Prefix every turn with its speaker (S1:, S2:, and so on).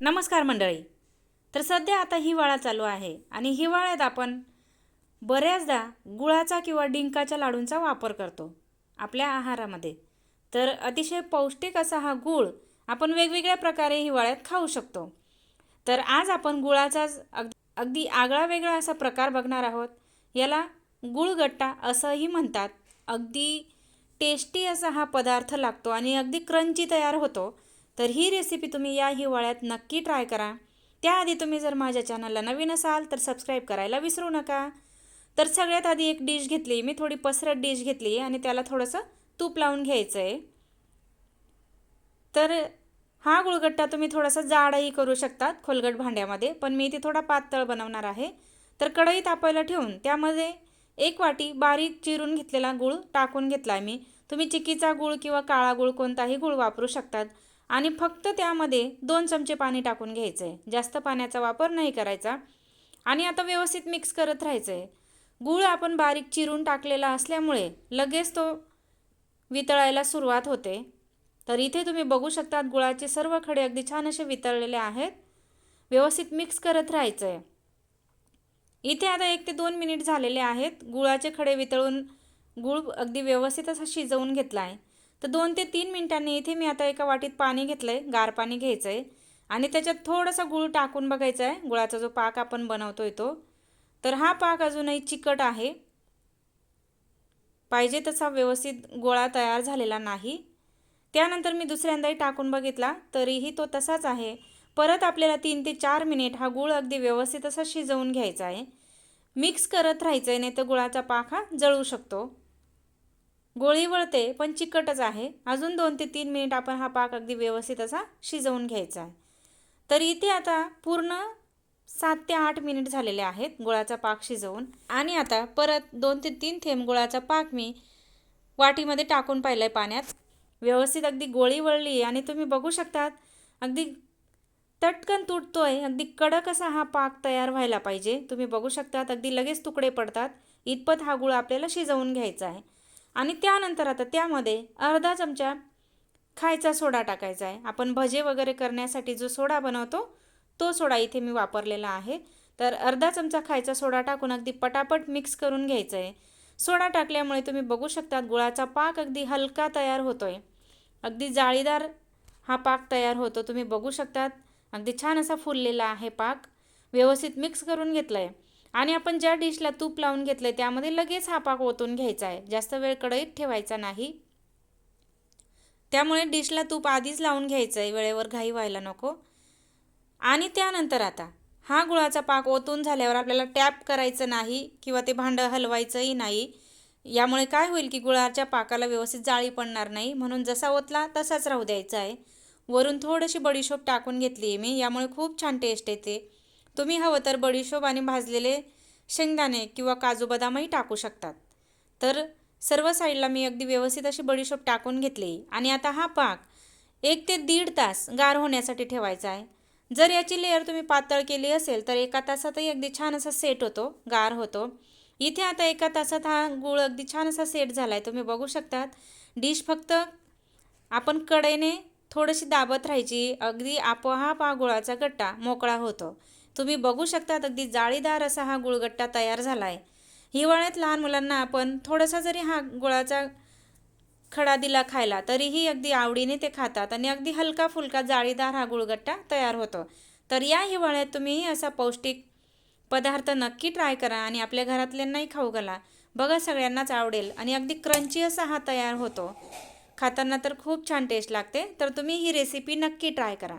S1: नमस्कार मंडळी. तर सध्या आता हिवाळा चालू आहे आणि हिवाळ्यात आपण बऱ्याचदा गुळाचा किंवा डिंकाच्या लाडूंचा वापर करतो आपल्या आहारामध्ये. तर अतिशय पौष्टिक असा हा गूळ आपण वेगवेगळ्या प्रकारे हिवाळ्यात खाऊ शकतो. तर आज आपण गुळाचाच अग अगदी आगळा वेगळा असा प्रकार बघणार आहोत. याला गुळगट्टा असंही म्हणतात. अगदी टेस्टी असा हा पदार्थ लागतो आणि अगदी क्रंची तयार होतो. तर ही रेसिपी तुम्ही या हिवाळ्यात नक्की ट्राय करा. त्याआधी तुम्ही जर माझ्या चॅनलला नवीन असाल तर सबस्क्राईब करायला विसरू नका. तर सगळ्यात आधी एक डिश घेतली मी थोडी पसरट डिश घेतली आणि त्याला थोडंसं तूप लावून घ्यायचं आहे तर हा गुळगट्टा तुम्ही थोडासा जाडही करू शकतात खोलगट भांड्यामध्ये पण मी इथे थोडा पातळ बनवणार आहे. तर कढई तापायला ठेवून त्यामध्ये एक वाटी बारीक चिरून घेतलेला गूळ टाकून घेतला आहे मी. तुम्ही चिकीचा गूळ किंवा काळा गूळ कोणताही गूळ वापरू शकतात. आणि फक्त त्यामध्ये दोन चमचे पाणी टाकून घ्यायचं. आहे जास्त पाण्याचा वापर नाही करायचा. आणि आता व्यवस्थित मिक्स करत राहायचं आहे गूळ आपण बारीक चिरून टाकलेला असल्यामुळे लगेच तो वितळायला सुरुवात होते. तर इथे तुम्ही बघू शकतात गुळाचे सर्व खडे अगदी छान असे वितळलेले आहेत. व्यवस्थित मिक्स करत राहायचं आहे इथे आता एक ते दोन मिनिट झालेले आहेत. गुळाचे खडे वितळून गुळ अगदी व्यवस्थित असा शिजवून घेतला आहे तर दोन ते तीन मिनिटांनी इथे मी आता एका वाटीत पाणी घेतलं आहे गार पाणी घ्यायचं आहे आणि त्याच्यात थोडासा गूळ टाकून बघायचा आहे गुळाचा जो पाक आपण बनवतो आहे तो. तर हा पाक अजूनही चिकट आहे. पाहिजे तसा व्यवस्थित गोळा तयार झालेला नाही. त्यानंतर मी दुसऱ्यांदाही टाकून बघितला तरीही तो तसाच आहे. परत आपल्याला तीन ते चार मिनिट हा गूळ अगदी व्यवस्थित असा शिजवून घ्यायचा आहे. मिक्स करत राहायचं आहे नाही तर गुळाचा पाक हा जळू शकतो. गोळी वळते पण चिकटच आहे. अजून दोन ते तीन मिनिट आपण हा पाक अगदी व्यवस्थित असा शिजवून घ्यायचा आहे. तर इथे आता पूर्ण सात ते आठ मिनिट झालेले आहेत गुळाचा पाक शिजवून. आणि आता परत दोन ते तीन थेंब गुळाचा पाक मी वाटीमध्ये टाकून पाहिलं आहे पाण्यात. व्यवस्थित अगदी गोळी वळली आणि तुम्ही बघू शकतात अगदी तटकन तुटतो आहे अगदी कडक असा हा पाक तयार व्हायला पाहिजे. तुम्ही बघू शकतात अगदी लगेच तुकडे पडतात. इतपत हा गुळ आपल्याला शिजवून घ्यायचा आहे. आणि त्यानंतर आता त्यामध्ये अर्धा चमचा खायचा सोडा टाकायचा आहे. आपण भजे वगैरे करण्यासाठी जो सोडा बनवतो तो सोडा इथे मी वापरलेला आहे. तर अर्धा चमचा खायचा सोडा टाकून अगदी पटापट मिक्स करून घ्यायचं आहे. सोडा टाकल्यामुळे तुम्ही बघू शकतात गुळाचा पाक अगदी हलका तयार होतो आहे अगदी जाळीदार हा पाक तयार होतो. तुम्ही बघू शकतात अगदी छान असा फुललेला आहे पाक. व्यवस्थित मिक्स करून घेतलं आहे आणि आपण ज्या डिशला तूप लावून घेतलं आहे त्यामध्ये लगेच हा पाक ओतून घ्यायचा आहे. जास्त वेळ कढईत ठेवायचा नाही. त्यामुळे डिशला तूप आधीच लावून घ्यायचं आहे वेळेवर घाई व्हायला नको. आणि त्यानंतर आता हा गुळाचा पाक ओतून झाल्यावर आपल्याला टॅप करायचं नाही किंवा ते भांडं हलवायचंही नाही. यामुळे काय होईल की गुळाच्या पाकाला व्यवस्थित जाळी पडणार नाही. म्हणून जसा ओतला तसाच राहू द्यायचा आहे. वरून थोडीशी बडीशोप टाकून घेतली आहे मी. यामुळे खूप छान टेस्ट येते. तुम्ही हवं तर बडीशोप आणि भाजलेले शेंगदाणे किंवा काजू बदामही टाकू शकतात. तर सर्व साईडला मी अगदी व्यवस्थित अशी बडीशोप टाकून घेतली आणि आता हा पाक एक ते दीड तास गार होण्यासाठी ठेवायचा आहे. जर याची लेअर तुम्ही पातळ केली असेल तर एका तासातही अगदी छान असा सेट होतो गार होतो. इथे आता एका तासात हा गूळ अगदी छान असा सेट झाला आहे तुम्ही बघू शकतात. डिश फक्त आपण कडेने थोडीशी दाबत राहायची. अगदी आपोआप हा गुळाचा गट्टा मोकळा होतो. तुम्ही बघू शकतात अगदी जाळीदार असा हा गुळगट्टा तयार झाला आहे हिवाळ्यात लहान मुलांना आपण थोडासा जरी हा गुळाचा खडा दिला खायला तरीही अगदी आवडीने ते खातात आणि अगदी हलका फुलका जाळीदार हा गुळगट्टा तयार होतो. तर या हिवाळ्यात तुम्हीही असा पौष्टिक पदार्थ नक्की ट्राय करा आणि आपल्या घरातल्यांनाही खाऊ घाला. बघा सगळ्यांनाच आवडेल आणि अगदी क्रंची असा हा तयार होतो. खाताना तर खूप छान टेस्ट लागते तर तुम्ही ही रेसिपी नक्की ट्राय करा.